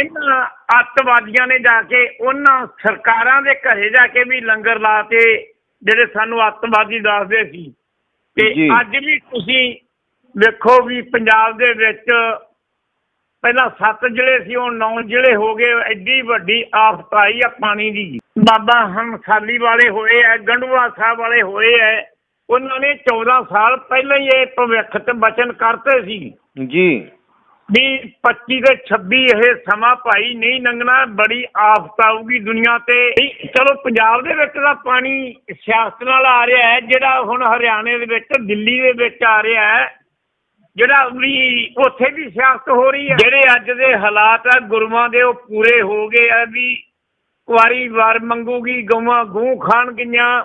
ਇਹਨਾਂ ਅੱਤਵਾਦੀਆਂ ਨੇ ਜਾ ਕੇ ਉਹਨਾਂ ਸਰਕਾਰਾਂ ਦੇ ਘਰੇ ਜਾ ਕੇ ਵੀ ਲੰਗਰ ਲਾਤੇ ਜਿਹੜੇ ਸਾਨੂੰ ਅੱਤਵਾਦੀ ਦੱਸਦੇ ਸੀ। ਤੇ। ਅੱਜ ਵੀ ਤੁਸੀਂ ਵੇਖੋ ਵੀ ਪੰਜਾਬ ਦੇ ਵਿੱਚ ਪਹਿਲਾਂ ਸੱਤ ਜ਼ਿਲ੍ਹੇ ਸੀ ਹੁਣ ਨੌ ਜ਼ਿਲ੍ਹੇ ਹੋ ਗਏ ਐਡੀ ਵੱਡੀ ਆਫਤ ਆਈ ਆ ਪਾਣੀ ਦੀ। ਬਾਬਾ ਹਮਸਾਲੀ ਵਾਲੇ ਹੋਏ ਐ ਗੰਡੂਆ ਸਾਹਿਬ ਵਾਲੇ ਹੋਏ ਐ ਉਹਨਾਂ ਨੇ 14 ਸਾਲ ਪਹਿਲਾਂ ਹੀ ਇਹ ਭਵਿੱਖ ਤੇ ਬਚਨ ਕਰਤੇ ਸੀ। ਜੀ। ਵੀ 25 ਤੇ 26 ਇਹ ਸਮਾਂ ਭਾਈ ਨਹੀਂ ਲੰਘਣਾ, ਬੜੀ ਆਫਤ ਆਊਗੀ ਦੁਨੀਆ ਤੇ। ਚਲੋ ਪੰਜਾਬ ਦੇ ਵਿੱਚ ਤਾਂ ਪਾਣੀ ਸਿਆਸਤ ਨਾਲ ਆ ਰਿਹਾ ਹੈ, ਜਿਹੜਾ ਹੁਣ ਹਰਿਆਣੇ ਦੇ ਵਿੱਚ, ਦਿੱਲੀ ਦੇ ਵਿੱਚ ਆ ਰਿਹਾ ਹੈ, ਜਿਹੜਾ ਵੀ ਉੱਥੇ ਵੀ ਸਿਆਸਤ ਹੋ ਰਹੀ ਹੈ। ਜਿਹੜੇ ਅੱਜ ਦੇ ਹਾਲਾਤ ਆ, ਗੁਰੂਆਂ ਦੇ ਉਹ ਪੂਰੇ ਹੋ ਗਏ ਆ ਵੀ ਕੁਆਰੀ ਵਾਰ ਮੰਗੂਗੀ, ਗਊਆਂ ਗੂੰ ਖਾਣ ਗਈਆਂ।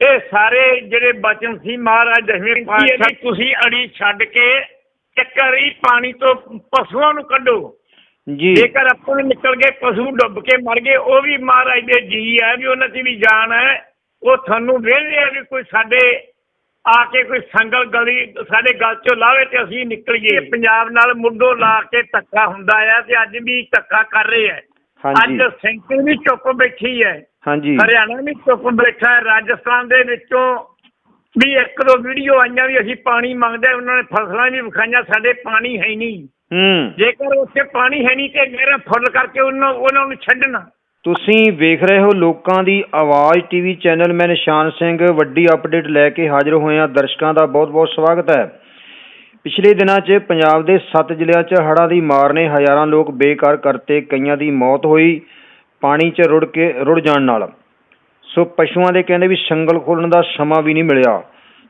ਇਹ ਸਾਰੇ ਜਿਹੜੇ ਬਚਨ ਸੀ ਮਹਾਰਾਜ, ਦਸਵੇਂ ਪਾਤਸ਼ਾਹ, ਤੁਸੀਂ ਅੜੀ ਛੱਡ ਕੇ ਚੱਕਰ ਹੀ ਪਾਣੀ ਤੋਂ ਪਸ਼ੂਆਂ ਨੂੰ ਕੱਢੋ। ਜੀ। ਜੇਕਰ ਆਪਾਂ ਨਿਕਲ ਗਏ ਪਸ਼ੂ ਡੁੱਬ ਕੇ ਮਰ ਗਏ ਉਹ ਵੀ ਮਹਾਰਾਜ ਦੇ ਜੀ ਹੈ ਵੀ ਉਹਨਾਂ ਦੀ ਵੀ ਜਾਨ ਹੈ। ਉਹ ਤੁਹਾਨੂੰ ਵੇਖਦੇ ਆ ਵੀ ਕੋਈ ਸਾਡੇ ਆ ਕੇ ਕੋਈ ਸੰਗਲ ਗਲੀ ਸਾਡੇ ਗਲ ਚੋਂ ਲਾਵੇ ਤੇ ਅਸੀਂ ਨਿਕਲੀਏ ਪੰਜਾਬ ਨਾਲ ਮੁੱਢੋਂ ਲਾ ਕੇ ਧੱਕਾ ਹੁੰਦਾ ਆ ਤੇ ਅੱਜ ਵੀ ਧੱਕਾ ਕਰ ਰਹੇ ਆ। ਅੱਜ ਸੈਂਟਰ ਵੀ ਚੁੱਪ ਬੈਠੀ ਹੈ। ਹਾਂਜੀ। ਹਰਿਆਣਾ ਵੀ ਚੁੱਪ ਬੈਠਾ ਹੈ ਰਾਜਸਥਾਨ ਦੇ ਵਿੱਚੋਂ ਵੀ ਇੱਕ ਦੋ ਵੀਡੀਓ ਆਈਆਂ ਵੀ ਅਸੀਂ ਪਾਣੀ ਮੰਗਦੇ। ਉਹਨਾਂ ਨੇ ਫਸਲਾਂ ਵੀ ਵਿਖਾਈਆਂ ਸਾਡੇ ਪਾਣੀ ਹੈ ਨਹੀਂ। ਹੂੰ। ਜੇਕਰ ਉੱਥੇ ਪਾਣੀ ਹੈ ਨਹੀਂ ਤੇ ਮੇਰਾ ਫੁੱਲ ਕਰਕੇ ਉਹਨਾਂ ਉਹਨਾਂ ਨੂੰ ਛੱਡਣਾ। ਤੁਸੀਂ ਵੇਖ ਰਹੇ ਹੋ ਲੋਕਾਂ ਦੀ ਆਵਾਜ਼ ਟੀਵੀ ਚੈਨਲ ਮੈਂ ਨਿਸ਼ਾਨ ਸਿੰਘ ਵੱਡੀ ਅਪਡੇਟ ਲੈ ਕੇ ਹਾਜ਼ਰ ਹੋਏ ਹਾਂ। ਦਰਸ਼ਕਾਂ ਦਾ ਬਹੁਤ-ਬਹੁਤ ਸਵਾਗਤ ਹੈ। ਪਿਛਲੇ ਦਿਨਾਂ 'ਚ ਪੰਜਾਬ ਦੇ 7 ਜ਼ਿਲ੍ਹਿਆਂ 'ਚ ਹੜ੍ਹਾਂ ਦੀ ਮਾਰ ਨੇ ਹਜ਼ਾਰਾਂ ਲੋਕ ਬੇਘਰ ਕਰਤੇ ਕਈਆਂ ਦੀ ਮੌਤ ਹੋਈ ਪਾਣੀ 'ਚ ਰੁੜ ਕੇ ਰੁੜ ਜਾਣ ਨਾਲ। ਸੋ ਪਸ਼ੂਆਂ ਦੇ ਕਹਿੰਦੇ ਵੀ ਸੰਗਲ ਖੋਲਣ ਦਾ ਸਮਾਂ ਵੀ ਨਹੀਂ ਮਿਲਿਆ।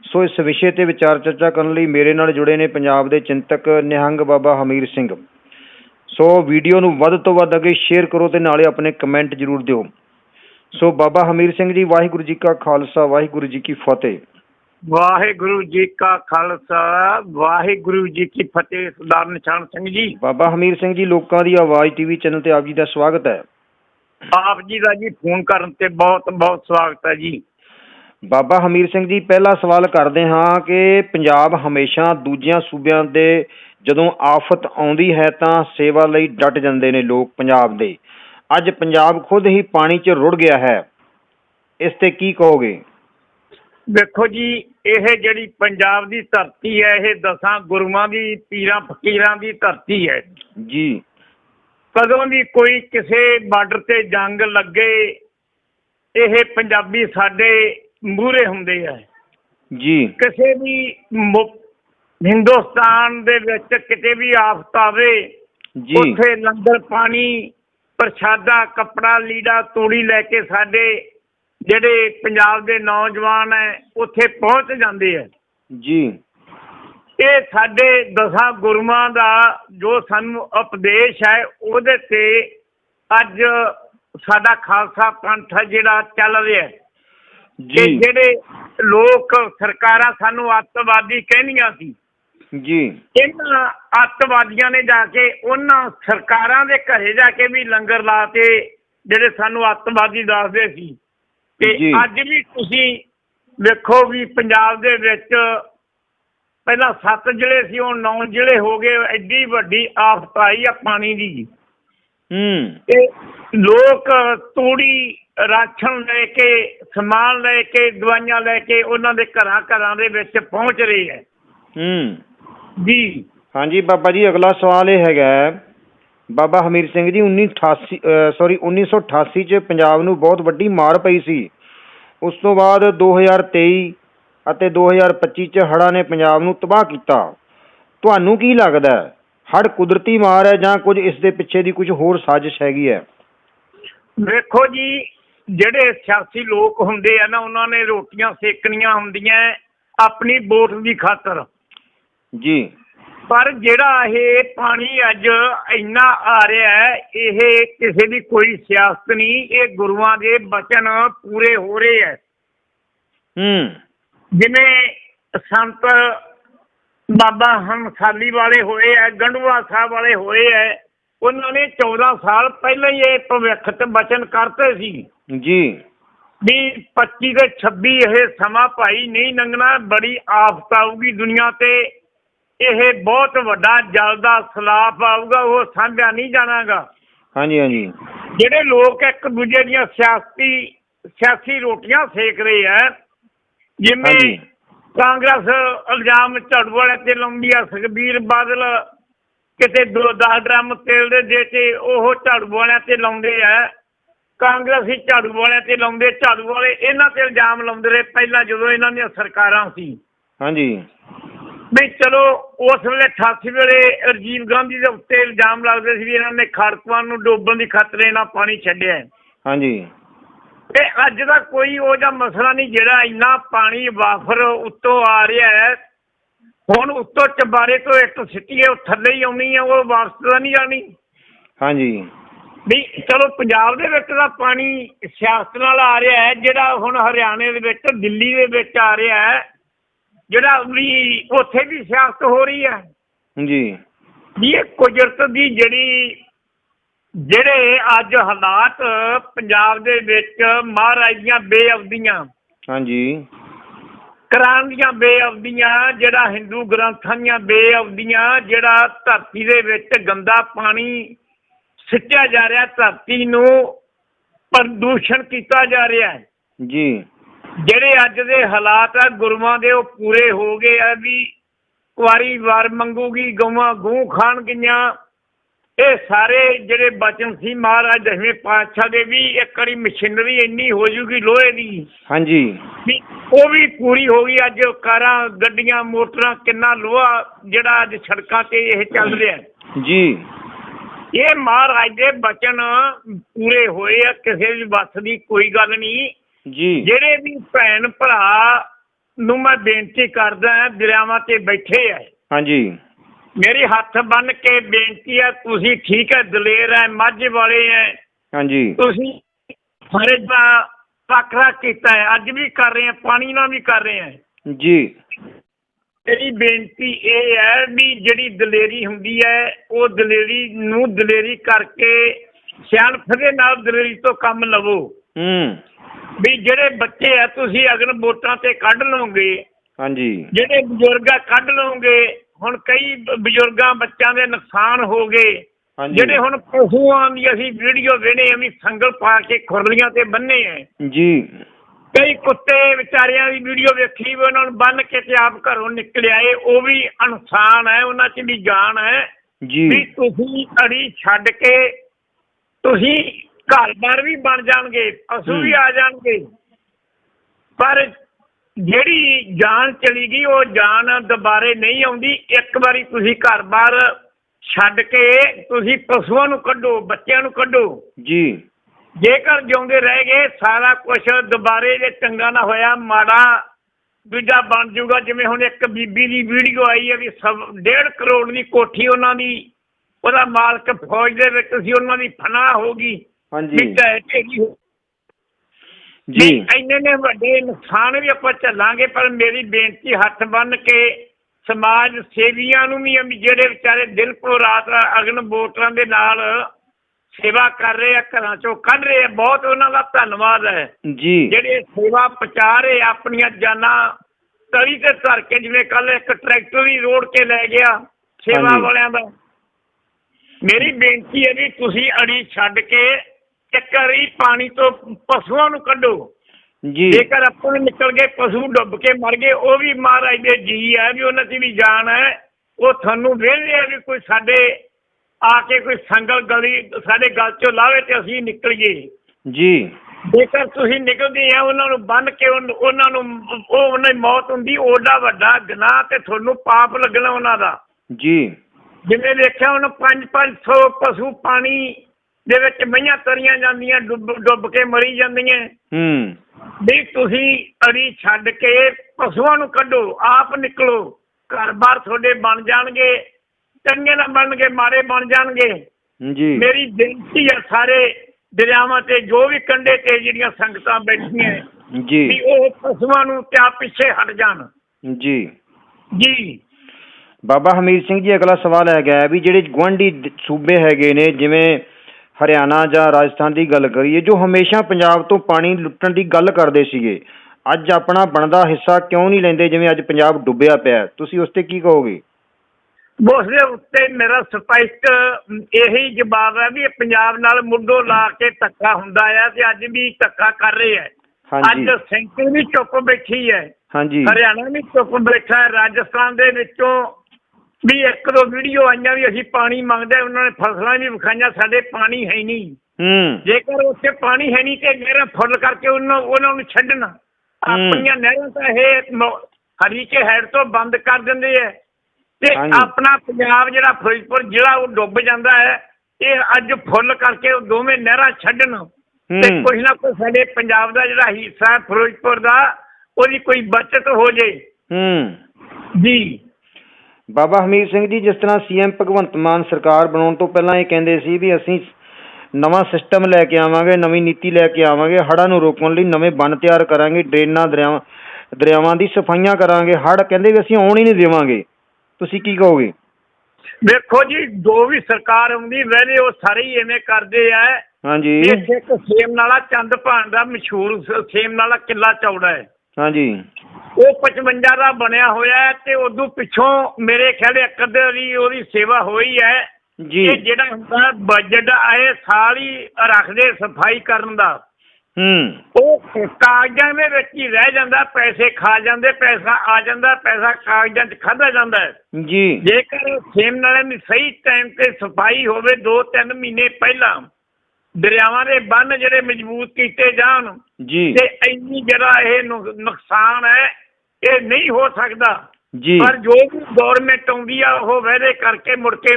ਸੋ ਇਸ ਵਿਸ਼ੇ ਤੇ ਵਿਚਾਰ ਚਰਚਾ ਕਰਨ ਲਈ ਮੇਰੇ ਨਾਲ ਜੁੜੇ ਨੇ ਪੰਜਾਬ ਦੇ ਚਿੰਤਕ ਨਿਹੰਗ ਬਾਬਾ ਹਮੀਰ ਸਿੰਘ। ਸੋ ਵੀਡੀਓ ਨੂੰ ਵੱਧ ਤੋਂ ਵੱਧ ਅੱਗੇ ਸ਼ੇਅਰ ਕਰੋ ਤੇ ਨਾਲੇ ਆਪਣੇ ਕਮੈਂਟ ਜ਼ਰੂਰ ਦਿਓ। ਸੋ ਬਾਬਾ ਹਮੀਰ ਸਿੰਘ ਜੀ ਵਾਹਿਗੁਰੂ ਜੀ ਕਾ ਖਾਲਸਾ ਵਾਹਿਗੁਰੂ ਜੀ ਕੀ ਫਤਿਹ। ਵਾਹਿਗੁਰੂ ਜੀ ਕਾ ਖਾਲਸਾ ਵਾਹਿਗੁਰੂ ਜੀ ਕੀ ਫਤਿਹ ਸਰਦਾਰ ਨਿਸ਼ਾਨ ਸਿੰਘ ਜੀ। ਬਾਬਾ ਹਮੀਰ ਸਿੰਘ ਜੀ ਲੋਕਾਂ ਦੀ ਆਵਾਜ਼ ਟੀਵੀ ਚੈਨਲ ਤੇ ਆਪ ਜੀ ਦਾ ਸਵਾਗਤ ਹੈ। ਆਪ ਜੀ ਦਾ ਜੀ ਫੋਨ ਕਰਨ ਤੇ ਬਹੁਤ ਬਹੁਤ ਸਵਾਗਤ ਹੈ ਜੀ। ਬਾਬਾ ਹਮੀਰ ਸਿੰਘ ਜੀ ਪਹਿਲਾ ਸਵਾਲ ਕਰਦੇ ਹਾਂ ਕਿ ਪੰਜਾਬ ਹਮੇਸ਼ਾ ਦੂਜਿਆਂ ਸੂਬਿਆਂ ਦੇ ਜਦੋਂ ਆਫਤ ਆਉਂਦੀ ਹੈ ਤਾਂ ਸੇਵਾ ਲਈ ਡਟ ਜਾਂਦੇ ਨੇ ਲੋਕ ਪੰਜਾਬ ਦੇ। ਅੱਜ ਪੰਜਾਬ ਖੁਦ ਹੀ ਪਾਣੀ 'ਚ ਰੁੜ ਗਿਆ ਹੈ। ਇਸ ਤੇ ਕੀ ਕਹੋਗੇ? ਵੇਖੋ ਜੀ ਇਹ ਜਿਹੜੀ ਪੰਜਾਬ ਦੀ ਧਰਤੀ ਹੈ ਇਹ ਦਸਾਂ ਗੁਰੂਆਂ ਦੀ ਪੀਰਾਂ ਫਕੀਰਾਂ ਦੀ ਧਰਤੀ ਹੈ। ਜੀ। ਕਦੋਂ ਵੀ ਕੋਈ ਕਿਸੇ ਬਾਰਡਰ ਤੇ ਜੰਗ ਲੱਗੇ ਇਹ ਪੰਜਾਬੀ ਸਾਡੇ ਮੂਹਰੇ ਹੁੰਦੇ ਆ। ਜੀ। ਕਿਸੇ ਵੀ ਹਿੰਦੁਸਤਾਨ ਦੇ ਵਿੱਚ ਕਿਤੇ ਵੀ ਆਫਤ ਆਵੇ ਜੀ। ਉੱਥੇ ਲੰਗਰ ਪਾਣੀ ਪ੍ਰਸ਼ਾਦਾ ਕੱਪੜਾ ਲੀੜਾ ਤੂੜੀ ਲੈ ਕੇ ਸਾਡੇ ਜਿਹੜੇ ਪੰਜਾਬ ਦੇ ਨੌਜਵਾਨ ਹੈ ਉੱਥੇ ਪਹੁੰਚ ਜਾਂਦੇ ਆ। ਜੀ। ਇਹ ਸਾਡੇ ਦਸਾਂ ਗੁਰੂਆਂ ਦਾ ਜੋ ਸਾਨੂੰ ਉਪਦੇਸ਼ ਹੈ ਉਹਦੇ ਤੇ ਅੱਜ ਸਾਡਾ ਖਾਲਸਾ ਪੰਥ ਹੈ ਜਿਹੜਾ ਚੱਲ ਰਿਹਾ ਕਿ ਜੀ। ਜਿਹੜੇ ਲੋਕ ਸਰਕਾਰਾਂ ਸਾਨੂੰ ਅੱਤਵਾਦੀ ਕਹਿੰਦੀਆਂ ਸੀ ਜੀ। ਇਹਨਾਂ ਅੱਤਵਾਦੀਆਂ ਨੇ ਜਾ ਕੇ ਉਹਨਾਂ ਸਰਕਾਰਾਂ ਦੇ ਘਰੇ ਜਾ ਕੇ ਵੀ ਲੰਗਰ ਲਾਤੇ ਜਿਹੜੇ ਸਾਨੂੰ ਅੱਤਵਾਦੀ ਦੱਸਦੇ ਸੀ। ਤੇ। ਅੱਜ ਵੀ ਤੁਸੀਂ ਵੇਖੋ ਵੀ ਪੰਜਾਬ ਦੇ ਵਿੱਚ ਪਹਿਲਾਂ ਸੱਤ ਜ਼ਿਲ੍ਹੇ ਸੀ ਹੁਣ ਨੌ ਜ਼ਿਲ੍ਹੇ ਹੋ ਗਏ ਐਡੀ ਵੱਡੀ ਆਫਤ ਆਈ ਆ ਪਾਣੀ ਦੀ। ਹੂੰ। ਤੇ ਲੋਕ ਤੂੜੀ ਰਾਸ਼ਨ ਲੈ ਕੇ ਸਮਾਨ ਲੈ ਕੇ ਦਵਾਈਆਂ ਲੈ ਕੇ ਉਹਨਾਂ ਦੇ ਘਰਾਂ ਘਰਾਂ ਦੇ ਵਿੱਚ ਪਹੁੰਚ ਰਹੇ ਹੈ ਹੂੰ। ਜੀ। ਹਾਂਜੀ ਬਾਬਾ ਜੀ ਅਗਲਾ ਸਵਾਲ ਇਹ ਹੈਗਾ ਬਾਬਾ ਹਮੀਰ ਸਿੰਘ ਜੀ 1988 ਸੌਰੀ 1988 ਚ ਪੰਜਾਬ ਨੂੰ ਬਹੁਤ ਵੱਡੀ ਮਾਰ ਪਈ ਸੀ। ਉਸ ਤੋਂ ਬਾਅਦ 2023 ਅਤੇ 2025 ਚ ਹੜ੍ਹਾਂ ਨੇ ਪੰਜਾਬ ਨੂੰ ਤਬਾਹ ਕੀਤਾ। ਤੁਹਾਨੂੰ ਕੀ ਲੱਗਦਾ ਹੈ? ਹੜ੍ਹ ਕੁਦਰਤੀ ਮਾਰ ਹੈ ਜਾਂ ਕੁਝ ਇਸ ਦੇ ਪਿੱਛੇ ਦੀ ਕੁਝ ਹੋਰ ਸਾਜ਼ਿਸ਼ ਹੈਗੀ ਹੈ? ਵੇਖੋ ਜੀ ਜਿਹੜੇ ਸਿਆਸੀ ਲੋਕ ਹੁੰਦੇ ਆ ਨਾ ਉਹਨਾਂ ਨੇ ਰੋਟੀਆਂ ਸੇਕਣੀਆਂ ਹੁੰਦੀਆਂ ਆਪਣੀ ਵੋਟ ਦੀ ਖਾਤਰ। ਜੀ। ਪਰ ਜਿਹੜਾ ਇਹ ਪਾਣੀ ਅੱਜ ਇੰਨਾ ਆ ਰਿਹਾ ਹੈ ਇਹ ਕਿਸੇ ਦੀ ਕੋਈ ਸਿਆਸਤ ਨਹੀਂ ਇਹ ਗੁਰੂਆਂ ਦੇ ਬਚਨ ਪੂਰੇ ਹੋ ਰਹੇ ਹੈ। ਹੂੰ। ਜਿਵੇਂ ਸੰਤ ਬਾਬਾ ਹਮਸਾਲੀ ਵਾਲੇ ਹੋਏ ਐ ਗੰਡੂਆ ਸਾਹਿਬ ਵਾਲੇ ਹੋਏ ਐ ਉਹਨਾਂ ਨੇ 14 ਸਾਲ ਪਹਿਲਾਂ ਹੀ ਇਹ ਭਵਿੱਖ ਤੇ ਬਚਨ ਕਰਤੇ ਸੀ। ਜੀ। ਵੀ 25 ਤੇ 26 ਇਹ ਸਮਾਂ ਭਾਈ ਨਹੀਂ ਲੰਘਣਾ ਬੜੀ ਆਫਤ ਆਊਗੀ ਦੁਨੀਆ ਤੇ। ਇਹ ਬਹੁਤ ਵੱਡਾ ਜਲ ਦਾ ਸਲਾਬ ਆਊਗਾ ਉਹ ਸਾਂਭਿਆ ਨਹੀਂ ਜਾਣਾਗਾ। ਹਾਂਜੀ ਹਾਂਜੀ। ਜਿਹੜੇ ਲੋਕ ਇੱਕ ਦੂਜੇ ਦੀਆਂ ਸਿਆਸਤੀ ਸਿਆਸੀ ਰੋਟੀਆਂ ਸੇਕ ਰਹੇ ਆ ਜਿਵੇਂ ਹਾਂਜੀ। ਕਾਂਗਰਸ ਇਲਜ਼ਾਮ ਝਾੜੂ ਵਾਲੇ ਤੇ ਲਾਉਂਦੀ ਆ ਸੁਖਬੀਰ ਬਾਦਲ ਕਿਤੇ ਦੋ 10 ਡਰਮ ਤੇਲ ਦੇ ਦੇ ਕੇ ਉਹ ਝਾੜੂ ਵਾਲਿਆਂ ਤੇ ਲਾਉਂਦੇ ਆ ਕਾਂਗਰਸੀ ਝਾੜੂ ਵਾਲਿਆਂ ਤੇ ਲਾਉਂਦੇ ਝਾੜੂ ਵਾਲੇ ਇਹਨਾਂ ਤੇ ਇਲਜ਼ਾਮ ਲਾਉਂਦੇ ਰਹੇ ਪਹਿਲਾਂ ਜਦੋਂ ਇਹਨਾਂ ਦੀਆਂ ਸਰਕਾਰਾਂ ਸੀ ਹਾਂਜੀ ਵੀ ਚਲੋ ਉਸ ਵੇਲੇ 88 ਵੇਲੇ ਰਾਜੀਵ ਗਾਂਧੀ ਦੇ ਉੱਤੇ ਇਲਜ਼ਾਮ ਲੱਗਦੇ ਸੀ ਵੀ ਇਹਨਾਂ ਨੇ ਖਾੜਕੂਆਂ ਨੂੰ ਡੋਬਣ ਦੀ ਖਾਤਰ ਇਹਨਾਂ ਪਾਣੀ ਛੱਡਿਆ ਹੈ। ਹਾਂਜੀ ਤੇ ਅੱਜ ਦਾ ਕੋਈ ਉਹ ਜਿਹਾ ਮਸਲਾ ਨਹੀਂ ਜਿਹੜਾ ਇੰਨਾ ਪਾਣੀ ਵਾਫਰ ਉੱਤੋਂ ਆ ਰਿਹਾ ਹੈ। ਹੁਣ ਉੱਤੋਂ ਚਬਾਰੇ ਤੋਂ ਇੱਕ ਸਿੱਟੀਏ ਉਹ ਥੱਲੇ ਹੀ ਆਉਣੀ ਹੈ ਉਹ ਵਾਪਸ ਤਾਂ ਨਹੀਂ ਆਣੀ ਹਾਂਜੀ। ਵੀ ਚਲੋ ਪੰਜਾਬ ਦੇ ਵਿੱਚ ਦਾ ਪਾਣੀ ਸਿਆਸਤ ਨਾਲ ਆ ਰਿਹਾ ਹੈ ਜਿਹੜਾ ਹੁਣ ਹਰਿਆਣੇ ਦੇ ਵਿੱਚ ਦਿੱਲੀ ਦੇ ਵਿੱਚ ਆ ਰਿਹਾ ਹੈ ਜਿਹੜਾ ਵੀ ਉੱਥੇ ਵੀ ਸਿਆਸਤ ਹੋ ਰਹੀ ਹੈ। ਜੀ ਵੀ ਇਹ ਕੁਦਰਤ ਦੀ ਜਿਹੜੀ ਜਿਹੜੇ ਅੱਜ ਹਾਲਾਤ ਪੰਜਾਬ ਦੇ ਵਿੱਚ ਮਹਾਰਾਜ ਦੀਆਂ ਬੇਅਬਦੀਆਂ ਹਾਂਜੀ। ਕੁਰਾਨ ਦੀਆਂ ਬੇਅਬਦੀਆਂ ਜਿਹੜਾ ਹਿੰਦੂ ਗ੍ਰੰਥਾਂ ਦੀਆਂ ਬੇਅਬਦੀਆਂ ਜਿਹੜਾ ਧਰਤੀ ਦੇ ਵਿੱਚ ਗੰਦਾ ਪਾਣੀ ਸਿੱਟਿਆ ਜਾ ਰਿਹਾ ਧਰਤੀ ਨੂੰ ਪ੍ਰਦੂਸ਼ਣ ਕੀਤਾ ਜਾ ਰਿਹਾ ਹੈ। ਜੀ। ਜਿਹੜੇ ਅੱਜ ਦੇ ਹਾਲਾਤ ਆ ਗੁਰੂਆਂ ਦੇ ਉਹ ਪੂਰੇ ਹੋ ਗਏ ਆ ਵੀ ਕੁਆਰੀ ਵਾਰ ਮੰਗੂਗੀ ਗਊਆਂ ਗੂੰ ਖਾਣ ਗਈਆਂ ਇਹ ਸਾਰੇ ਜਿਹੜੇ ਬਚਨ ਸੀ ਮਹਾਰਾਜ ਦਸਵੇਂ ਪਾਤਸ਼ਾਹ ਦੇ ਵੀ ਇੱਕ ਵਾਰੀ ਮਸ਼ੀਨਰੀ ਇੰਨੀ ਹੋ ਜੂਗੀ ਲੋਹੇ ਦੀ। ਹਾਂਜੀ। ਵੀ ਉਹ ਵੀ ਪੂਰੀ ਹੋ ਗਈ ਅੱਜ ਕਾਰਾਂ ਗੱਡੀਆਂ ਮੋਟਰਾਂ ਕਿੰਨਾ ਲੋਹਾ ਜਿਹੜਾ ਅੱਜ ਸੜਕਾਂ ਤੇ ਇਹ ਚੱਲ ਰਿਹਾ। ਜੀ। ਇਹ ਮਹਾਰਾਜ ਦੇ ਬਚਨ ਪੂਰੇ ਹੋਏ ਆ ਕਿਸੇ ਵੀ ਬੱਸ ਦੀ ਕੋਈ ਗੱਲ ਨਹੀਂ। ਜੀ। ਜਿਹੜੇ ਵੀ ਭੈਣ ਭਰਾ ਨੂੰ ਮੈਂ ਬੇਨਤੀ ਕਰਦਾ ਹਾਂ ਦਰਿਆਵਾਂ ਤੇ ਬੈਠੇ ਆ। ਹਾਂਜੀ। ਮੇਰੇ ਹੱਥ ਬੰਨ ਕੇ ਬੇਨਤੀ ਹੈ ਤੁਸੀਂ ਠੀਕ ਹੈ ਦਲੇਰ ਹੈ ਮੱਝ ਵਾਲੇ ਹੈ ਹਾਂਜੀ। ਤੁਸੀਂ ਸਾਰੇ ਦਾ ਪੱਖਰਾ ਕੀਤਾ ਹੈ। ਅੱਜ ਵੀ ਕਰ ਰਹੇ ਆ ਪਾਣੀ ਨਾਲ ਵੀ ਕਰ ਰਹੇ ਆ। ਜੀ। ਮੇਰੀ ਬੇਨਤੀ ਇਹ ਹੈ ਵੀ ਜਿਹੜੀ ਦਲੇਰੀ ਹੁੰਦੀ ਹੈ ਉਹ ਦਲੇਰੀ ਨੂੰ ਦਲੇਰੀ ਕਰਕੇ ਸਿਆਣਪ ਦੇ ਨਾਲ ਦਲੇਰੀ ਤੋਂ ਕੰਮ ਲਵੋ। ਹੂੰ। ਵੀ ਜਿਹੜੇ ਬੱਚੇ ਆ ਤੁਸੀਂ ਅਗਨ ਵੋਟਾਂ ਤੇ ਕੱਢ ਲਓਗੇ ਹਾਂਜੀ। ਜਿਹੜੇ ਬਜ਼ੁਰਗ ਆ ਕੱਢ ਲਓਗੇ। ਹੁਣ ਕਈ ਬਜ਼ੁਰਗਾਂ ਬੱਚਿਆਂ ਦੇ ਨੁਕਸਾਨ ਹੋ ਗਏ। ਜਿਹੜੇ ਹੁਣ ਪਸ਼ੂਆਂ ਦੀ ਅਸੀਂ ਵੀਡੀਓ ਵੇਣੇ ਆ ਵੀ ਸੰਗਲ ਪਾ ਕੇ ਖੁਰਲੀਆਂ ਤੇ ਬੰਨੇ ਆ ਜੀ। ਕਈ ਕੁੱਤੇ ਵਿਚਾਰਿਆਂ ਦੀ ਵੀਡੀਓ ਵੇਖੀ ਵੀ ਉਹਨਾਂ ਨੂੰ ਬੰਨ ਕੇ ਤੇ ਆਪ ਘਰੋਂ ਨਿਕਲ ਆਏ। ਉਹ ਵੀ ਇਨਸਾਨ ਹੈ ਉਹਨਾਂ 'ਚ ਵੀ ਜਾਨ ਹੈ ਜੀ। ਵੀ ਤੁਸੀਂ ਅੜੀ ਛੱਡ ਕੇ ਤੁਸੀਂ ਘਰ-ਬਾਰ ਵੀ ਬਣ ਜਾਣਗੇ ਪਸ਼ੂ ਵੀ। ਆ ਜਾਣਗੇ। ਪਰ ਜਿਹੜੀ ਜਾਨ ਚਲੀ ਗਈ ਉਹ ਜਾਨ ਦੁਬਾਰੇ ਨਹੀਂ ਆਉਂਦੀ। ਇੱਕ ਵਾਰੀ ਤੁਸੀਂ ਘਰ-ਬਾਰ ਛੱਡ ਕੇ ਤੁਸੀਂ ਪਸ਼ੂਆਂ ਨੂੰ ਕੱਢੋ ਬੱਚਿਆਂ ਨੂੰ ਕੱਢੋ। ਜੀ। ਜੇਕਰ ਜਿਉਂਦੇ ਰਹਿ ਗਏ ਸਾਰਾ ਕੁਝ ਦੁਬਾਰੇ ਜੇ ਚੰਗਾ ਨਾ ਹੋਇਆ ਮਾੜਾ ਦੂਜਾ ਬਣ ਜਾਊਗਾ। ਜਿਵੇਂ ਹੁਣ ਇੱਕ ਬੀਬੀ ਦੀ ਵੀਡੀਓ ਆਈ ਹੈ ਵੀ ਸਭ 1.5 ਕਰੋੜ ਦੀ ਕੋਠੀ ਉਹਨਾਂ ਦੀ ਉਹਦਾ ਮਾਲਕ ਫੌਜ ਦੇ ਵਿੱਚ ਸੀ ਉਹਨਾਂ ਦੀ ਫਨਾਹ ਹੋ ਗਈ। ਹਾਂਜੀ। ਢੇਰੀ ਹੋ ਜੀ। ਇੰਨੇ ਨੇ ਵੱਡੇ ਨੁਕਸਾਨ ਵੀ ਆਪਾਂ ਝੱਲਾਂਗੇ ਪਰ ਮੇਰੀ ਬੇਨਤੀ ਹੱਥ ਬੰਨ ਕੇ ਸਮਾਜ ਸੇਵੀਆਂ ਨੂੰ ਵੀ ਵੀ ਜਿਹੜੇ ਵਿਚਾਰੇ ਦਿਨ ਪੋ ਰਾਤ ਅਗਨ ਵੋਟਰਾਂ ਦੇ ਨਾਲ ਸੇਵਾ ਕਰ ਰਹੇ ਆ ਘਰਾਂ ਚੋਂ ਕੱਢ ਰਹੇ ਆ ਬਹੁਤ ਉਹਨਾਂ ਦਾ ਧੰਨਵਾਦ ਹੈ। ਜੀ। ਜਿਹੜੇ ਸੇਵਾ ਪਹੁੰਚਾ ਰਹੇ ਆਪਣੀਆਂ ਜਾਨਾਂ ਤਲੀ ਤੇ ਧਰ ਕੇ ਜਿਵੇਂ ਕੱਲ ਇੱਕ ਟਰੈਕਟਰ ਹੀ ਰੋੜ ਕੇ ਲੈ ਗਿਆ ਸੇਵਾ। ਵਾਲਿਆਂ ਦਾ। ਮੇਰੀ ਬੇਨਤੀ ਹੈ ਵੀ ਤੁਸੀਂ ਅੜੀ ਛੱਡ ਕੇ ਇੱਕ ਵਾਰੀ ਪਾਣੀ ਤੋਂ ਪਸ਼ੂਆਂ ਨੂੰ ਕੱਢੋ। ਜੀ। ਜੇਕਰ ਆਪਾਂ ਨਿਕਲ ਗਏ ਪਸ਼ੂ ਡੁੱਬ ਕੇ ਮਰ ਗਏ ਉਹ ਵੀ ਮਹਾਰਾਜ ਦੇ ਜੀ ਹੈ ਵੀ ਉਹਨਾਂ ਦੀ ਵੀ ਜਾਨ ਹੈ। ਉਹ ਤੁਹਾਨੂੰ ਵੇਲੇ ਆ ਵੀ ਕੋਈ ਸਾਡੇ ਆ ਕੇ ਕੋਈ ਸੰਗਲ ਗਲੀ ਸਾਡੇ ਗਲ ਚੋਂ ਲਾਵੇ ਤੇ ਅਸੀਂ ਨਿਕਲੀਏ। ਜੀ। ਜੇਕਰ ਤੁਸੀਂ ਨਿਕਲਦੇ ਆ ਉਹਨਾਂ ਨੂੰ ਬੰਨ ਕੇ ਉਹਨ- ਉਹਨਾਂ ਨੂੰ ਉਹ ਉਹਨਾਂ ਦੀ ਮੌਤ ਹੁੰਦੀ ਓਡਾ ਵੱਡਾ ਗੁਨਾਹ ਤੇ ਤੁਹਾਨੂੰ ਪਾਪ ਲੱਗਣਾ ਉਹਨਾਂ ਦਾ। ਜੀ। ਜਿਵੇਂ ਦੇਖਿਆ ਹੁਣ 5-500 ਪਸ਼ੂ ਪਾਣੀ ਦੇ ਵਿੱਚ ਮਈਆਂ ਤਰੀਆਂ ਜਾਂਦੀਆਂ ਡੁੱਬ ਡੁੱਬ ਕੇ ਮਰੀ ਜਾਂਦੀਆਂ। ਹੂੰ। ਵੀ ਤੁਸੀਂ ਅੜੀ ਛੱਡ ਕੇ ਪਸ਼ੂਆਂ ਨੂੰ ਕੱਢੋ ਆਪ ਨਿਕਲੋ। ਘਰ-ਬਾਰ ਤੁਹਾਡੇ ਬਣ ਜਾਣਗੇ ਚੰਗੇ ਨਾ ਬਣਨਗੇ ਮਾਰੇ ਬਣ ਜਾਣਗੇ। ਜੀ। ਮੇਰੀ ਬੇਨਤੀ ਹੈ ਸਾਰੇ ਦਰਿਆਵਾਂ ਤੇ ਜੋ ਵੀ ਕੰਢੇ ਤੇ ਜਿਹੜੀਆਂ ਸੰਗਤਾਂ ਬੈਠੀਆਂ ਵੀ ਜੀ। ਉਹ ਪਸ਼ੂਆਂ ਨੂੰ ਕਿਆ ਪਿੱਛੇ ਹਟ ਜਾਣ। ਜੀ। ਜੀ। ਬਾਬਾ ਹਮੀਰ ਸਿੰਘ ਜੀ ਅਗਲਾ ਸਵਾਲ ਹੈਗਾ ਵੀ ਜਿਹੜੇ ਗੁਆਂਢੀ ਦ- ਸੂਬੇ ਹੈਗੇ ਨੇ ਜਿਵੇਂ ਹਰਿਆਣਾ ਜਾਂ ਰਾਜਸਥਾਨ ਦੀ ਗੱਲ ਕਰੀਏ ਜੋ ਹਮੇਸ਼ਾ ਪੰਜਾਬ ਤੋਂ ਪਾਣੀ ਲੁੱਟਣ ਦੀ ਗੱਲ ਕਰਦੇ ਸੀਗੇ। ਅੱਜ ਆਪਣਾ ਬਣਦਾ ਹਿੱਸਾ ਕਿਉਂ ਨਹੀਂ ਲੈਂਦੇ ਜਿਵੇਂ ਅੱਜ ਪੰਜਾਬ ਡੁੱਬਿਆ ਪਿਆ ਹੈ? ਤੁਸੀਂ ਉਸ ਤੇ ਕੀ ਕਹੋਗੇ? ਉਸ ਦੇ ਉੱਤੇ ਮੇਰਾ ਸਪਸ਼ਟ ਇਹੀ ਜਵਾਬ ਹੈ ਵੀ ਇਹ ਪੰਜਾਬ ਨਾਲ ਮੁੱਢੋਂ ਲਾ ਕੇ ਧੱਕਾ ਹੁੰਦਾ ਆ ਤੇ ਅੱਜ ਵੀ ਧੱਕਾ ਕਰ ਰਹੇ ਹੈ ਹਾਂਜੀ। ਅੱਜ ਸੈਂਟਰ ਵੀ ਚੁੱਪ ਬੈਠੀ ਹੈ। ਹਾਂਜੀ। ਹਰਿਆਣਾ ਵੀ ਚੁੱਪ ਬੈਠਾ ਹੈ ਰਾਜਸਥਾਨ ਦੇ ਵਿੱਚੋਂ ਵੀ ਇੱਕ ਦੋ ਵੀਡੀਓ ਆਈਆਂ ਵੀ ਅਸੀਂ ਪਾਣੀ ਮੰਗਦੇ ਉਹਨਾਂ ਨੇ ਫਸਲਾਂ ਵੀ ਵਿਖਾਈਆਂ ਸਾਡੇ ਪਾਣੀ ਹੈ ਨਹੀਂ। ਹੂੰ। ਜੇਕਰ ਉੱਥੇ ਪਾਣੀ ਹੈ ਨਹੀਂ ਤੇ ਨਹਿਰਾਂ ਫੁੱਲ ਕਰਕੇ ਉਹਨਾਂ ਉਹਨਾਂ ਨੂੰ ਛੱਡਣਾ। ਆਪਣੀਆਂ ਨਹਿਰਾਂ ਤਾਂ ਇਹ ਹਰੀਕੇ ਹੈਡ ਤੋਂ ਬੰਦ ਕਰ ਦਿੰਦੇ ਐ ਤੇ। ਆਪਣਾ ਪੰਜਾਬ ਜਿਹੜਾ ਫਿਰੋਜ਼ਪੁਰ ਜ਼ਿਲ੍ਹਾ ਉਹ ਡੁੱਬ ਜਾਂਦਾ ਹੈ। ਇਹ ਅੱਜ ਫੁੱਲ ਕਰਕੇ ਉਹ ਦੋਵੇਂ ਨਹਿਰਾਂ ਛੱਡਣ। ਤੇ ਕੁਝ ਨਾ ਕੁਝ ਸਾਡੇ ਪੰਜਾਬ ਦਾ ਜਿਹੜਾ ਹਿੱਸਾ ਫਿਰੋਜ਼ਪੁਰ ਦਾ ਉਹਦੀ ਕੋਈ ਬਚਤ ਹੋ ਜੇ। ਹੂੰ। ਜੀ। ਬਾਬਾ ਹਮੀਰ ਸਿੰਘ ਜੀ ਜਿਸ ਤਰ੍ਹਾਂ ਸੀਐਮ ਭਗਵੰਤ ਮਾਨ ਸਰਕਾਰ ਬਣਾਉਣ ਤੋਂ ਪਹਿਲਾਂ ਇਹ ਕਹਿੰਦੇ ਸੀ ਵੀ ਅਸੀਂ ਨਵਾਂ ਸਿਸਟਮ ਲੈ ਕੇ ਆਵਾਂਗੇ ਨਵੀਂ ਨੀਤੀ ਲੈ ਕੇ ਆਵਾਂਗੇ ਹੜ੍ਹਾਂ ਨੂੰ ਰੋਕਣ ਲਈ ਨਵੇਂ ਬੰਨ ਤਿਆਰ ਕਰਾਂਗੇ ਡਰੇਨਾਂ ਦਰਿਆਵਾਂ ਦਰਿਆਵਾਂ ਦੀ ਸਫਾਈਆਂ ਕਰਾਂਗੇ ਹੜ੍ਹ ਕਹਿੰਦੇ ਵੀ ਅਸੀਂ ਆਉਣ ਹੀ ਨਹੀਂ ਦੇਵਾਂਗੇ। ਤੁਸੀਂ ਕੀ ਕਹੋਗੇ? ਵੇਖੋ ਜੀ ਜੋ ਵੀ ਸਰਕਾਰ ਆਉਂਦੀ ਵੈਲੇ ਉਹ ਸਾਰੇ ਹੀ ਐਵੇਂ ਕਰਦੇ ਆ। ਹਾਂਜੀ। ਇੱਥੇ ਇੱਕ ਸੇਮ ਨਾਲਾ ਚੰਦ ਭਾਣ ਦਾ ਮਸ਼ਹੂਰ ਸੇਮ ਨਾਲਾ ਕਿੱਲਾ ਚੌੜਾ ਹੈ। ਹਾਂਜੀ। ਉਹ 55 ਦਾ ਬਣਿਆ ਹੋਇਆ ਹੈ ਤੇ ਉਦੋਂ ਪਿੱਛੋਂ ਮੇਰੇ ਖਿਆਲ ਇੱਕ ਅੱਧੇ ਦੀ ਉਹਦੀ ਸੇਵਾ ਹੋਈ ਹੈ। ਜੀ। ਇਹ ਜਿਹੜਾ ਹੁੰਦਾ ਬਜਟ ਆਏ ਸਾਲ ਹੀ ਰੱਖਦੇ ਸਫ਼ਾਈ ਕਰਨ ਦਾ। ਹੂੰ। ਉਹ ਕਾਗਜ਼ਾਂ ਦੇ ਵਿੱਚ ਹੀ ਰਹਿ ਜਾਂਦਾ ਪੈਸੇ ਖਾ ਜਾਂਦੇ ਪੈਸਾ ਆ ਜਾਂਦਾ ਪੈਸਾ ਕਾਗਜ਼ਾਂ 'ਚ ਖਾਦਾ ਜਾਂਦਾ ਹੈ। ਜੀ। ਜੇਕਰ ਸੇਮ ਨਾਲੇ ਦੀ ਸਹੀ ਟਾਈਮ ਤੇ ਸਫ਼ਾਈ ਹੋਵੇ 2-3 ਮਹੀਨੇ ਪਹਿਲਾਂ ਦਰਿਆਵਾਂ ਦੇ ਬੰਨ ਜਿਹੜੇ ਮਜ਼ਬੂਤ ਕੀਤੇ ਜਾਣ ਜੀ। ਤੇ ਇੰਨੀ ਜਿਹੜਾ ਇਹ ਨੁਕ- ਨੁਕਸਾਨ ਹੈ ਇਹ ਨਹੀਂ ਹੋ ਸਕਦਾ। ਜੀ। ਪਰ ਜੋ ਵੀ ਗਵਰਨਮੈਂਟ ਆਉਂਦੀ ਆ ਉਹ ਵਾਅਦੇ ਕਰਕੇ ਮੁੜ ਕੇ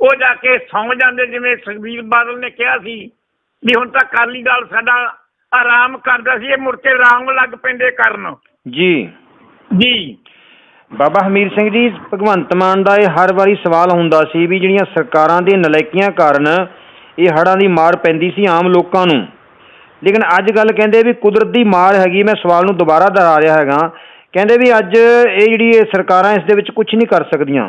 ਉਹ ਜਾ ਕੇ ਸੌਂ ਜਾਂਦੇ ਜਿਵੇਂ ਸੁਖਬੀਰ ਬਾਦਲ ਨੇ ਕਿਹਾ ਸੀ ਵੀ ਹੁਣ ਤਾਂ ਅਕਾਲੀ ਦਲ ਸਾਡਾ ਆਰਾਮ ਕਰਦਾ ਸੀ ਇਹ ਮੁੜ ਕੇ ਆਰਾਮ ਲੱਗ ਪੈਂਦੇ ਕਰਨ। ਜੀ। ਜੀ। ਬਾਬਾ ਹਮੀਰ ਸਿੰਘ ਜੀ ਭਗਵੰਤ ਮਾਨ ਦਾ ਇਹ ਹਰ ਵਾਰੀ ਸਵਾਲ ਹੁੰਦਾ ਸੀ ਵੀ ਜਿਹੜੀਆਂ ਸਰਕਾਰਾਂ ਦੀਆਂ ਨਲਾਇਕੀਆਂ ਕਾਰਨ ਇਹ ਹੜ੍ਹਾਂ ਦੀ ਮਾਰ ਪੈਂਦੀ ਸੀ ਆਮ ਲੋਕਾਂ ਨੂੰ। ਲੇਕਿਨ ਅੱਜ ਗੱਲ ਕਹਿੰਦੇ ਵੀ ਕੁਦਰਤ ਦੀ ਮਾਰ ਹੈਗੀ, ਮੈਂ ਸਵਾਲ ਨੂੰ ਦੁਬਾਰਾ ਦੁਹਰਾ ਰਿਹਾ ਹੈਗਾ। ਕਹਿੰਦੇ ਵੀ ਅੱਜ ਇਹ ਜਿਹੜੀ ਇਹ ਸਰਕਾਰਾਂ ਇਸ ਦੇ ਵਿੱਚ ਕੁਝ ਨਹੀਂ ਕਰ ਸਕਦੀਆਂ।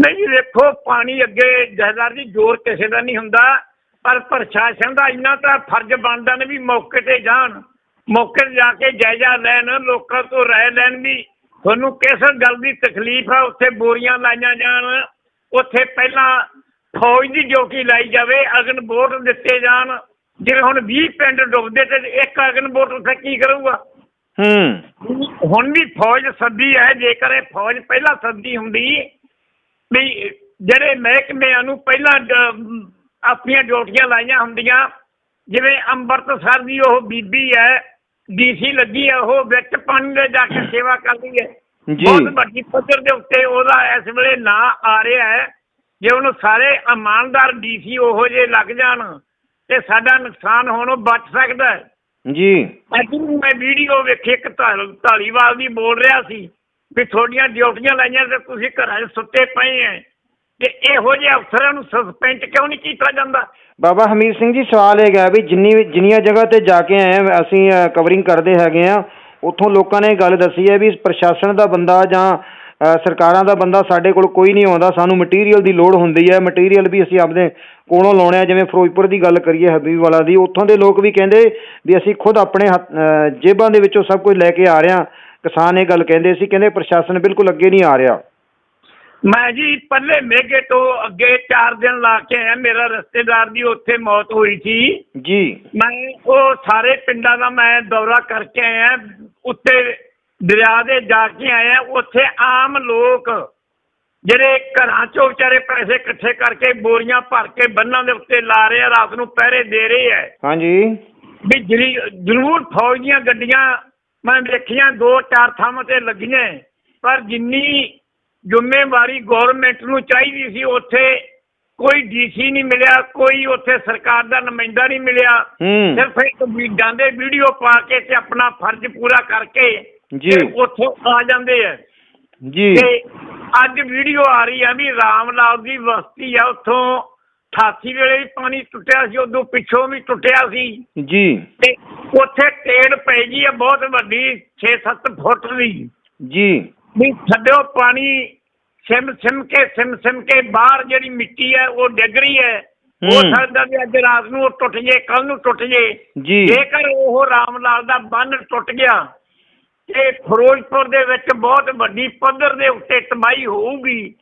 ਨਹੀਂ ਦੇਖੋ, ਪਾਣੀ ਅੱਗੇ ਜਹਦਾਰ ਜੀ ਜ਼ੋਰ ਕਿਸੇ ਦਾ ਨਹੀਂ ਹੁੰਦਾ, ਪਰ ਪ੍ਰਸ਼ਾਸਨ ਦਾ ਇੰਨਾ ਤਾਂ ਫਰਜ਼ ਬਣਦਾ ਨੇ ਵੀ ਮੌਕੇ ਤੇ ਜਾਣ। ਮੌਕੇ ਤੇ ਜਾ ਕੇ ਜਾਇਜ਼ਾ ਲੈਣ, ਲੋਕਾਂ ਤੋਂ ਰਾਏ ਲੈਣ ਵੀ ਤੁਹਾਨੂੰ ਕਿਸ ਗੱਲ ਦੀ ਤਕਲੀਫ ਆ, ਉੱਥੇ ਬੋਰੀਆਂ ਲਾਈਆਂ ਜਾਣ। ਉੱਥੇ ਪਹਿਲਾਂ ਫੌਜ ਦੀ ਡਿਊਟੀ ਲਾਈ ਜਾਵੇ ਅਗਨ ਬੋਟ ਦਿੱਤੇ ਜਾਣ। ਜਿਵੇਂ ਹੁਣ 20 ਪਿੰਡ ਡੁੱਬਦੇ ਤੇ ਇੱਕ ਅਗਨ ਬੋਟ ਉੱਥੇ ਕੀ ਕਰੂਗਾ? ਹੂੰ। ਹੁਣ ਵੀ ਫੌਜ ਸੱਦੀ ਹੈ ਜੇਕਰ ਇਹ ਫੌਜ ਪਹਿਲਾਂ ਸੱਦੀ ਹੁੰਦੀ ਵੀ ਜਿਹੜੇ ਮਹਿਕਮਿਆਂ ਨੂੰ ਪਹਿਲਾਂ ਆਪਣੀਆਂ ਡਿਊਟੀਆਂ ਲਾਈਆਂ ਹੁੰਦੀਆਂ ਜਿਵੇਂ ਅੰਮ੍ਰਿਤਸਰ ਦੀ ਉਹ ਬੀਬੀ ਹੈ ਡੀਸੀ ਲੱਗੀ ਹੈ ਉਹ ਵਿੱਚ ਪਾਣੀ ਦੇ ਜਾ ਕੇ ਸੇਵਾ ਕਰਦੀ ਹੈ। ਜੀ। ਬਹੁਤ ਵੱਡੀ ਪੱਧਰ ਦੇ ਉੱਤੇ ਉਹਦਾ ਇਸ ਵੇਲੇ ਨਾਂ ਆ ਰਿਹਾ ਹੈ। ਜੇ ਉਹਨੂੰ ਸਾਰੇ ਇਮਾਨਦਾਰ ਡੀਸੀ ਉਹੋ ਜਿਹੇ ਲੱਗ ਜਾਣ ਤੇ ਸਾਡਾ ਨੁਕਸਾਨ ਹੋਣੋਂ ਬਚ ਸਕਦਾ ਹੈ। ਜੀ। ਅੱਜ ਵੀ ਮੈਂ ਵੀਡੀਓ ਵੇਖੀ ਇੱਕ ਢਾਲੀਵਾਲ ਦੀ ਬੋਲ ਰਿਹਾ ਸੀ ਵੀ ਤੁਹਾਡੀਆਂ ਡਿਊਟੀਆਂ ਲਾਈਆਂ ਤੇ ਤੁਸੀਂ ਘਰਾਂ 'ਚ ਸੁੱਤੇ ਪਏ ਐ। ਤੇ ਇਹੋ ਜਿਹੇ ਅਫਸਰਾਂ ਨੂੰ ਸਸਪੈਂਡ ਕਿਉਂ ਨਹੀਂ ਕੀਤਾ ਜਾਂਦਾ? ਬਾਬਾ ਹਮੀਰ ਸਿੰਘ ਜੀ ਸਵਾਲ ਹੈਗਾ ਵੀ ਜਿੰਨੀ ਜਿੰਨੀਆਂ ਜਗ੍ਹਾ ਤੇ ਜਾ ਕੇ ਆਏ ਹਾਂ, ਅਸੀਂ ਕਵਰਿੰਗ ਕਰਦੇ ਹੈਗੇ ਆ ਉੱਥੋਂ ਲੋਕਾਂ ਨੇ ਇਹ ਗੱਲ ਦੱਸੀ ਹੈ ਵੀ ਪ੍ਰਸ਼ਾਸਨ ਦਾ ਬੰਦਾ ਜਾਂ ਸਰਕਾਰਾਂ ਦਾ ਬੰਦਾ ਸਾਡੇ ਕੋਲ ਕੋਈ ਨਹੀਂ ਆਉਂਦਾ ਸਾਨੂੰ ਮਟੀਰੀਅਲ ਦੀ ਲੋੜ ਹੁੰਦੀ ਹੈ। ਮਟੀਰੀਅਲ ਵੀ ਅਸੀਂ ਆਪਦੇ ਕੋਲੋਂ ਲਾਉਣੇ ਆ ਜਿਵੇਂ ਫਿਰੋਜ਼ਪੁਰ ਦੀ ਗੱਲ ਕਰੀਏ ਹਬੀਬ ਵਾਲਾ ਦੀ ਉੱਥੋਂ ਦੇ ਲੋਕ ਵੀ ਕਹਿੰਦੇ ਵੀ ਅਸੀਂ ਖੁਦ ਆਪਣੇ ਜੇਬਾਂ ਦੇ ਵਿੱਚੋਂ ਸਭ ਕੁਝ ਲੈ ਕੇ ਆ ਰਹੇ ਹਾਂ। ਕਿਸਾਨ ਇਹ ਗੱਲ ਕਹਿੰਦੇ ਸੀ ਕਹਿੰਦੇ ਪ੍ਰਸ਼ਾਸਨ ਬਿਲਕੁਲ ਅੱਗੇ ਨਹੀਂ ਆ ਰਿਹਾ। ਮੈਂ ਜੀ ਪੱਲੇ ਮੇਗੇ ਤੋਂ ਅੱਗੇ 4 ਦਿਨ ਲਾ ਕੇ ਆਇਆ ਮੇਰਾ ਰਿਸ਼ਤੇਦਾਰ ਦੀ ਉੱਥੇ ਮੌਤ ਹੋਈ ਸੀ। ਜੀ। ਮੈਂ ਉਹ ਸਾਰੇ ਪਿੰਡਾਂ ਦਾ ਮੈਂ ਦੌਰਾ ਕਰਕੇ ਆਇਆ ਉੱਤੇ ਦਰਿਆ ਦੇ ਜਾ ਕੇ ਆਇਆ ਉੱਥੇ ਆਮ ਲੋਕ ਜਿਹੜੇ ਘਰਾਂ ਚੋਂ ਵਿਚਾਰੇ ਪੈਸੇ ਇਕੱਠੇ ਕਰਕੇ ਬੋਰੀਆਂ ਭਰ ਕੇ ਬੰਨਾਂ ਦੇ ਉੱਤੇ ਲਾ ਰਹੇ ਆ ਰਾਤ ਨੂੰ ਪਹਿਰੇ ਦੇ ਰਹੇ ਆ। ਹਾਂਜੀ। ਵੀ ਜਿਹੜੀ ਜ਼ਰੂਰ ਫੌਜ ਦੀਆਂ ਗੱਡੀਆਂ ਮੈਂ ਵੇਖੀਆਂ ਦੋ ਚਾਰ ਥਾਵਾਂ ਤੇ ਲੱਗੀਆਂ। ਪਰ ਜਿੰਨੀ ਜ਼ਿੰਮੇਵਾਰੀ ਗਵਰਨਮੈਂਟ ਨੂੰ ਚਾਹੀਦੀ ਸੀ ਉੱਥੇ ਕੋਈ ਡੀਸੀ ਨਹੀਂ ਮਿਲਿਆ ਕੋਈ ਉੱਥੇ ਸਰਕਾਰ ਦਾ ਨੁਮਾਇੰਦਾ ਨਹੀਂ ਮਿਲਿਆ। ਹੂੰ। ਸਿਰਫ ਇੱਕ ਵੀ ਜਾਂਦੇ ਵੀਡੀਓ ਪਾ ਕੇ ਤੇ ਆਪਣਾ ਫਰਜ਼ ਪੂਰਾ ਕਰਕੇ ਜੀ। ਉੱਥੋਂ ਆ ਜਾਂਦੇ ਆ। ਜੀ। ਤੇ ਅੱਜ ਵੀਡੀਓ ਆ ਰਹੀ ਆ ਵੀ ਰਾਮ ਲਾਲ ਦੀ ਬਸਤੀ ਆ ਉੱਥੋਂ 88 ਵੇਲੇ ਵੀ ਪਾਣੀ ਟੁੱਟਿਆ ਸੀ ਉਦੋਂ ਪਿੱਛੋਂ ਵੀ ਟੁੱਟਿਆ ਸੀ। ਜੀ। ਤੇ ਉੱਥੇ ਟੇੜ ਪੈ ਗਈ ਆ ਬਹੁਤ ਵੱਡੀ 6-7 ਫੁੱਟ ਦੀ। ਜੀ। ਵੀ ਥੱਲਿਓ ਪਾਣੀ ਸਿਮ ਸਿਮ ਕੇ ਸਿਮ ਸਿਮ ਕੇ ਬਾਹਰ ਜਿਹੜੀ ਮਿੱਟੀ ਹੈ ਉਹ ਡਿੱਗ ਰਹੀ ਹੈ। ਹੋ। ਸਕਦਾ ਵੀ ਅੱਜ ਰਾਤ ਨੂੰ ਉਹ ਟੁੱਟ ਜੇ ਕੱਲ ਨੂੰ ਟੁੱਟ ਜੇ। ਜੀ। ਜੇਕਰ ਉਹ ਰਾਮ ਲਾਲ ਦਾ ਬੰਨ ਟੁੱਟ ਗਿਆ ਕਿ ਫਿਰੋਜ਼ਪੁਰ ਦੇ ਵਿੱਚ ਬਹੁਤ ਵੱਡੀ ਪੱਧਰ ਦੇ ਉੱਤੇ ਤਬਾਹੀ ਹੋਊਗੀ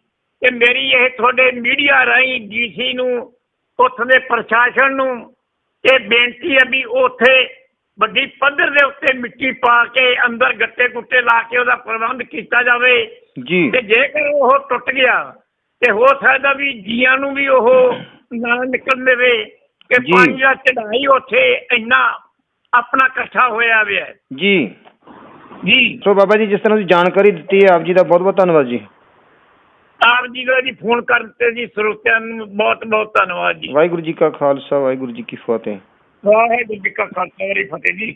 ਤੇ ਮੇਰੀ ਇਹ ਤੁਹਾਡੇ ਮੀਡੀਆ ਰਾਹੀਂ ਡੀਸੀ ਨੂੰ ਉੱਥੋਂ ਦੇ ਪ੍ਰਸ਼ਾਸਨ ਨੂੰ ਇਹ ਬੇਨਤੀ ਹੈ ਵੀ ਉੱਥੇ ਵੱਡੀ ਪੱਧਰ ਦੇ ਉੱਤੇ ਮਿੱਟੀ ਪਾ ਕੇ ਅੰਦਰ ਗੱਟੇ ਗੁੱਟੇ ਲਾ ਕੇ ਉਹਦਾ ਪ੍ਰਬੰਧ ਕੀਤਾ ਜਾਵੇ। ਜੀ। ਤੇ ਜੇਕਰ ਉਹ ਟੁੱਟ ਗਿਆ ਤੇ ਹੋ ਸਕਦਾ ਵੀ ਜੀਆਂ ਨੂੰ ਵੀ ਉਹ ਨਾ ਨਿਕਲ ਦੇਵੇ ਕਿ। ਪਾਣੀ ਦਾ ਚੜਾਈ ਉੱਥੇ ਇੰਨਾ ਆਪਣਾ ਇਕੱਠਾ ਹੋਇਆ ਹੋਇਆ ਜੀ। ਜੀ। ਸੋ ਬਾਬਾ ਜੀ ਜਿਸ ਤਰ੍ਹਾਂ ਤੁਸੀਂ ਜਾਣਕਾਰੀ ਦਿੱਤੀ ਹੈ ਆਪ ਜੀ ਦਾ ਬਹੁਤ ਬਹੁਤ ਧੰਨਵਾਦ ਜੀ। ਆਪ ਜੀ ਦਾ ਜੀ ਫੋਨ ਕਰਨ ਤੇ ਜੀ ਸਰੋਤਿਆਂ ਨੂੰ ਬਹੁਤ ਬਹੁਤ ਧੰਨਵਾਦ ਜੀ। ਵਾਹਿਗੁਰੂ ਜੀ ਕਾ ਖਾਲਸਾ ਵਾਹਿਗੁਰੂ ਜੀ ਕੀ ਫਤਿਹ। ਵਾਹਿਗੁਰੂ ਜੀ ਕਾ ਖਾਲਸਾ ਵਾਹਿਗੁਰੂ ਜੀ ਕੀ ਫਤਿਹ ਜੀ।